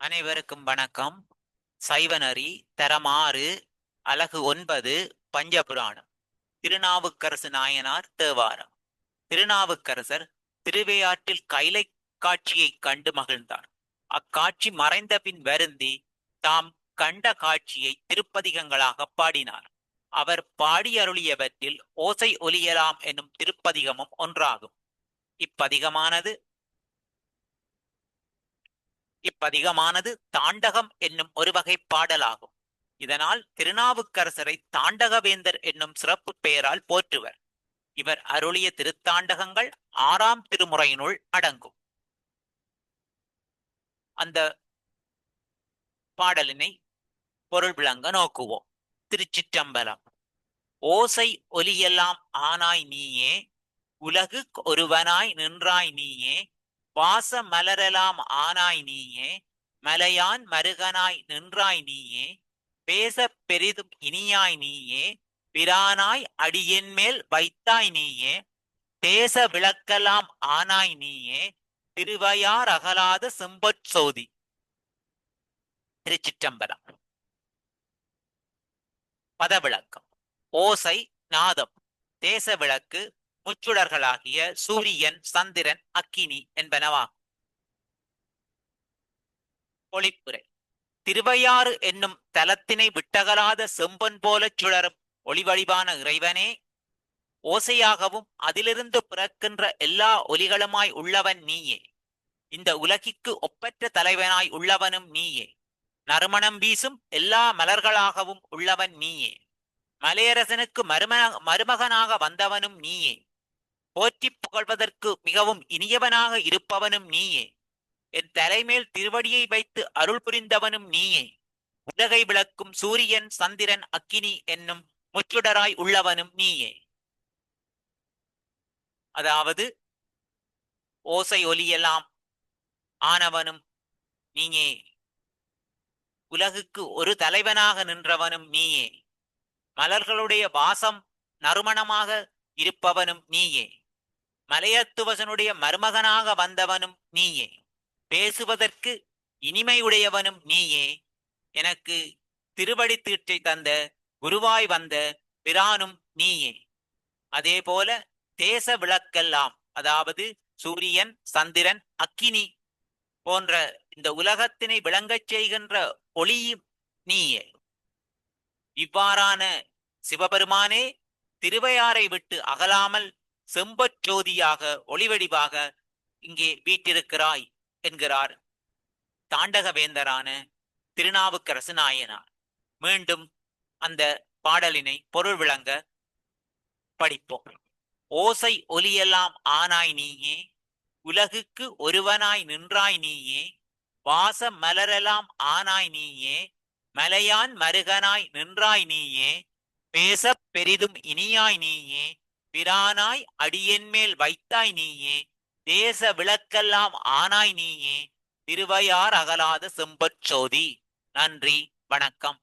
அனைவருக்கும் வணக்கம். சைவநரி தரமாறு அலகு ஒன்பது பஞ்சபுராணம். திருநாவுக்கரசு நாயனார் தேவாரம். திருநாவுக்கரசர் திருவையாற்றில் கைலை காட்சியைக் கண்டு மகிழ்ந்தார். அக்காட்சி மறைந்த பின் வருந்தி தாம் கண்ட காட்சியை திருப்பதிகங்களாக பாடினார். அவர் பாடி அருளியவற்றில் ஓசை ஒலியலாம் என்னும் திருப்பதிகமும் ஒன்றாகும். இப்பதிகமானது இப்பதிகமானது தாண்டகம் என்னும் ஒரு வகை பாடலாகும். இதனால் திருநாவுக்கரசரை தாண்டகவேந்தர் என்னும் சிறப்பு பெயரால் போற்றுவர். இவர் அருளிய திருத்தாண்டகங்கள் ஆறாம் திருமுறையினுள் அடங்கும். அந்த பாடலினை பொருள் விளங்க நோக்குவோம். திருச்சிற்றம்பலம். ஓசை ஒலியெல்லாம் ஆனாய் நீயே உலகு ஒருவனாய் நின்றாய் நீயே வாச மலரலாம் ஆனாய் நீயே மலையான் மருகனாய் நின்றாய் நீயே பேச பெரிதும் இனியாய் நீயே பிரானாய் அடியின் மேல் வைத்தாய் நீயே தேச விளக்கலாம் ஆனாய் நீயே திருவையார் அகலாத செம்பொற் சோதி. திருச்சிற்றம்பலம். பதவிளக்கம். ஓசை நாதம். தேச விளக்கு முச்சுடர்களாகிய சூரியன் சந்திரன் அக்கினி என்பனவாகும். ஒளிப்புரை. திருவையாறு என்னும் தலத்தினை விட்டகலாத செம்பன் போலச் சுழரும் ஒளிவடிவான இறைவனே ஓசையாகவும் அதிலிருந்து பிறக்கின்ற எல்லா ஒலிகளுமாய் உள்ளவன் நீயே. இந்த உலகிற்கு ஒப்பற்ற தலைவனாய் உள்ளவனும் நீயே. நறுமணம் வீசும் எல்லா மலர்களாகவும் உள்ளவன் நீயே. மலையரசனுக்கு மரும மருமகனாக வந்தவனும் நீயே. போற்றிப் புகழ்வதற்கு மிகவும் இனியவனாக இருப்பவனும் நீயே. என் தலைமேல் திருவடியை வைத்து அருள் புரிந்தவனும் நீயே. உலகை விளக்கும் சூரியன் சந்திரன் அக்கினி என்னும் முற்றுடராய் உள்ளவனும் நீயே. அதாவது ஓசை ஒலியெல்லாம் ஆனவனும் நீயே. உலகுக்கு ஒரு தலைவனாக நின்றவனும் நீயே. மலர்களுடைய வாசம் நறுமணமாக இருப்பவனும் நீயே. மலையத்துவசனுடைய மருமகனாக வந்தவனும் நீயே. பேசுவதற்கு இனிமையுடையவனும் நீயே. எனக்கு திருவடி தீட்டை தந்த குருவாய் வந்த பிரானும் நீயே. அதே போல தேச விளக்கெல்லாம் அதாவது சூரியன் சந்திரன் அக்கினி போன்ற இந்த உலகத்தினை விளங்கச் செய்கின்ற ஒளியும் நீயே. இவ்வாறான சிவபெருமானே திருவையாரை விட்டு அகலாமல் செம்பற்றோதியாக ஒளிவடிவாக இங்கே வீட்டிருக்கிறாய் என்கிறார் தாண்டகவேந்தரான திருநாவுக்கரசு நாயனார். மீண்டும் அந்த பாடலினை பொருள் விளங்க படிப்போம். ஓசை ஒலியெல்லாம் ஆனாய் நீயே உலகுக்கு ஒருவனாய் நின்றாய் நீயே வாச மலரெல்லாம் ஆனாய் நீயே மலையான் மருகனாய் நின்றாய் நீயே பேசப் பெரிதும் இனியாய் நீயே பிரானாய் அடியென்மேல் வைத்தாய் நீயே தேச விளக்கெல்லாம் ஆனாய் நீயே திருவையார் அகலாத செம்பற் சோதி. நன்றி வணக்கம்.